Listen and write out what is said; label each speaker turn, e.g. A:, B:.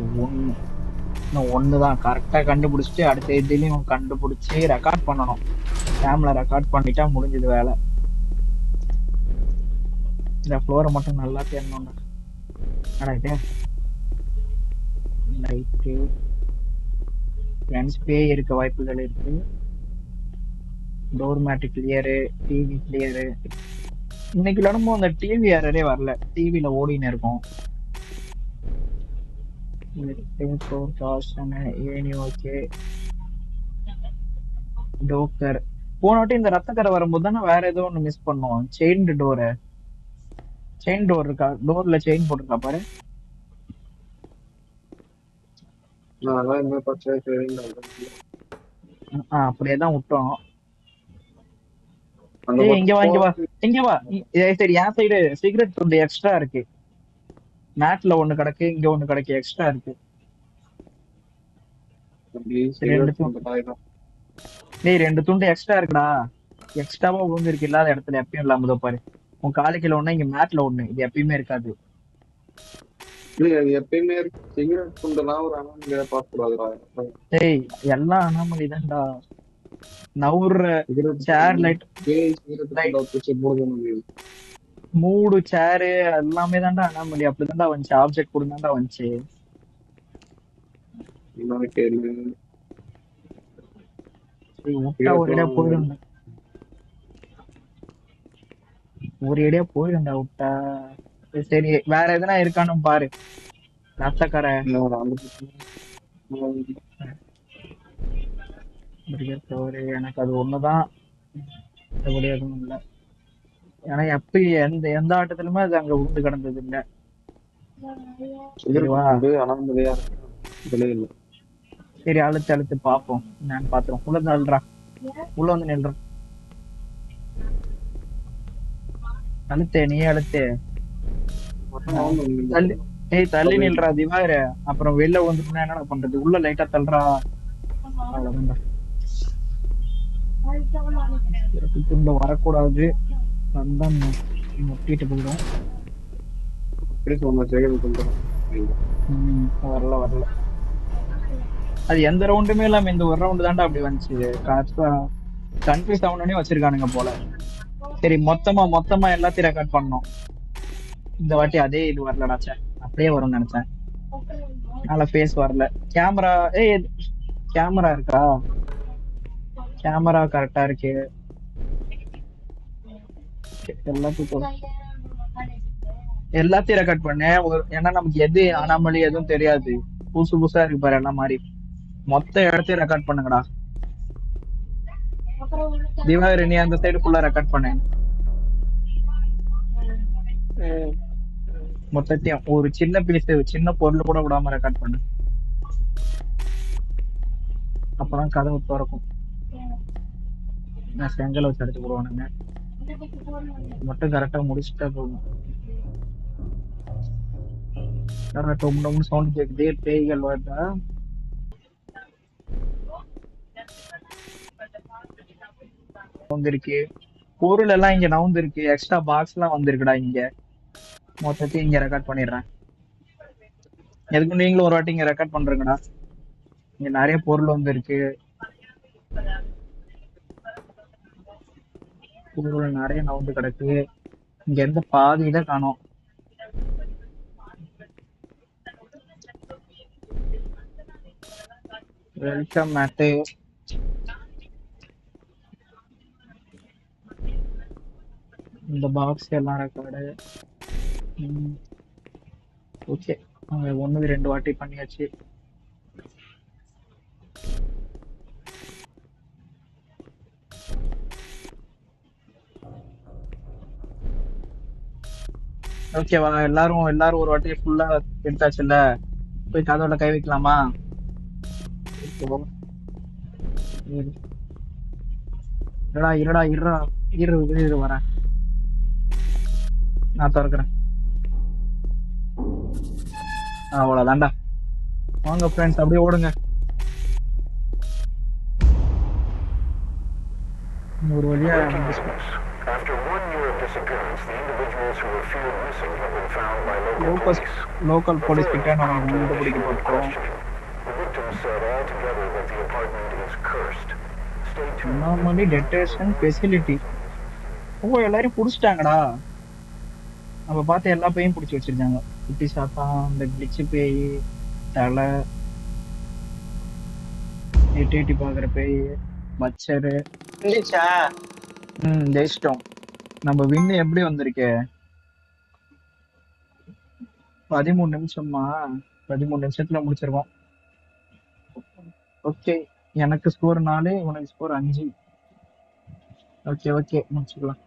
A: ஒன்று இன்னும் ஒன்று தான் கரெக்டாக கண்டுபிடிச்சிட்டு அடுத்த இதுலேயும் கண்டுபிடிச்சி ரெக்கார்ட் பண்ணணும். கேமில் ரெக்கார்ட் பண்ணிட்டா முடிஞ்சது வேலை. இந்த ஃப்ளோரை மட்டும் நல்லா தேடணும்டா அடா இதே லைட்டு ஃப்ரெண்ட்ஸ் பே இருக்க வாய்ப்புகள் இருக்கு. டோர் மேட்டு கிளியரு டிவி கிளியரு இன்னைக்கு நம்ம அந்த டிவி யாரே வரல. டிவியில் ஓடின்னு இருக்கும். ஏனி ஓகே டோக்கர் போன வாட்டி இந்த ரத்தக்கரை வரும்போது தானே வேற ஏதோ ஒன்று மிஸ் பண்ணோம் செயின்டு டோரு செயின் டோர் இருக்கா? டோர்ல செயின் போட்டிருக்கா பாரு. அப்படியே தான் விட்டோம். இங்க வா இங்க வா. இங்க வா. சரி என் சைடு சிகரெட் துண்டு எக்ஸ்ட்ரா இருக்கு. மேட்ல ஒண்ணு கிடக்கு இங்க ஒண்ணு கிடக்கு எக்ஸ்ட்ரா இருக்கு. சரி, ரெண்டு துண்டு எக்ஸ்ட்ரா இருக்குடா. எக்ஸ்ட்ராவா விழுந்திருக்கு இல்லாத இடத்துல எப்பயும் இல்லாம பாரு. உன் காலுக்குள்ள ஒண்ணு இங்க மேட்ல ஒண்ணு. இது எப்பயுமே இருக்காது.
B: எப்பயுமே சிகரெட் துண்டெல்லாம் ஒரு அனாமலியா பார்க்க கூடாதுடா
A: டேய் எல்லாம் அனாமலி தான்டா. நவுற சேர் லைட் மூடு சேரு எல்லாமே தான்டா அனாமலி அப்படிதான்டா வந்துச்சு. ஆப்ஜெக்ட் கூட தான்டா வந்துச்சு. ஒரு இடையா போயிடும் ஒரு இடையா போயிடும்டா விட்டா. சரி, வேற எதுனா இருக்கான்னு பாரு. ரத்தக்கரை எனக்கு அது ஒண்ணுதான். மற்றபடி எதுவும் இல்லை. ஏன்னா எப்பயும் எந்த எந்த ஆட்டத்திலுமே அது அங்க உண்டு கிடந்தது இல்ல சரி அழுத்து அழுத்து பார்ப்போம். நான் பாத்துறோம் உள்ள அழுறா உள்ள வந்து நில்றான் அழுத்தே நீ அழுத்தே. தள்ளி ஏய் தள்ளி நில்றா திவாரு. அப்புறம் வெளில வந்துட்டுனா என்னடா பண்றது? உள்ள லைட்டா தள்ளுறா. அவ்வளவுதான்டா துண்டு வரக்கூடாது. வந்தா மு- முட்டிட்டு போயிடும்
B: எப்படி சொன்ன சிகரெட் துண்டு
A: ம், வரல வரல. அது எந்த ரவுண்டுமே இல்லாம இந்த ஒரு ரவுண்டு தான்டா அப்படி வந்துச்சு. கன்ஃபியூஸ் ஆகணும்னே வச்சிருக்கானுங்க போல. சரி மொத்தமா மொத்தமா எல்லாத்தையும் ரெக்கார்ட் பண்ணோம். இந்த வாட்டி அதே இது வரலடா அப்படியே வரும்னு நினைச்சேன். நல்ல ஃபேஸ் வரல. கேமரா ஏய் கேமரா இருக்கா? கேமரா கரெக்டா இருக்கு. Okay, எல்லாத்துக்கும் எல்லாத்தையும் ரெக்கார்ட் பண்ணேன் ஒரு ஏன்னா நமக்கு எது அனாமலி எதுவும் தெரியாது. புதுசு புதுசா இருக்கு பாரு எல்லாம் மாதிரி மொத்த இடத்தையும் ரெக்கார்ட் பண்ணுங்கடா. திவாகர் நீ அந்த சைடு ஃபுல்லா ரெக்கார்ட் பண்ணு. மொத்தத்தையும் ஒரு சின்ன பீஸ் சின்ன பொருள் கூட விடாம ரெக்கார்ட் பண்ணு. அப்பதான் கதவு திறக்கும். நான் செங்கல் வச்சு அடிச்சு போடுவானுங்க. மட்டும் கரெக்டா முடிச்சுட்டா போதும். டொம் சவுண்ட் கேக்குது பேய்கள் வருதா வந்திருக்கு. பொருள் எல்லாம் இங்க நவுந்திருக்கு. எக்ஸ்ட்ரா பாக்ஸ் எல்லாம் வந்திருக்குடா இங்க. மொத்தத்தையும் இங்க ரெக்கார்ட் பண்ணிடுறேன். எதுக்கு நீங்களும் ஒரு வாட்டி இங்க ரெக்கார்ட் பண்றீங்கடா? இங்க நிறைய பொருள் வந்திருக்கு. பொருள் நிறைய நவுந்து கிடக்கு. இங்க எந்த பாதியில காணோம். வெல்கம் மேட்டு இந்த பாக்ஸ் எல்லாம் ரெக்கார்டு ஓகே ஒன்று ரெண்டு வாட்டி பண்ணியாச்சு. ஓகேவா எல்லாரும் எல்லாரும் ஒரு வாட்டி ஃபுல்லா எடுத்தாச்சுல்ல? போய் கதவுல கை வைக்கலாமா? இரு. இருடா இருடா இருடா. இரு இரு வரேன் நான் திறக்கிறேன். அவ்வளவுதான்டா. வாங்க ஃப்ரெண்ட்ஸ் அப்படியே ஓடுங்க. ஒரு வழியா
C: disappearance, the individuals who were feared missing have been found by local
A: local
C: police.
A: Local police
C: Further
A: கிட்ட நம்ம
C: response to the victim said altogether that the apartment is cursed. Stay tuned.
A: Normally detention facility ஓ எல்லாரையும் புடிச்சிட்டாங்கடா நம்ம பார்த்த எல்லா பேயும் பிடிச்சி வச்சிருக்காங்க குட்டி சாத்தா இந்த கிளிச்சு பேய் தலை எட்டி எட்டி பாக்குற பேய் மச்சரு ஜெயிச்சிட்டோம் நம்ம வின்னு எப்படி வந்திருக்கே? பதிமூணு நிமிஷமா பதிமூணு நிமிஷத்துல முடிச்சிருவோம். ஓகே எனக்கு ஸ்கோர் நாலு உனக்கு ஸ்கோர் அஞ்சு. ஓகே ஓகே முடிச்சுக்கலாம்.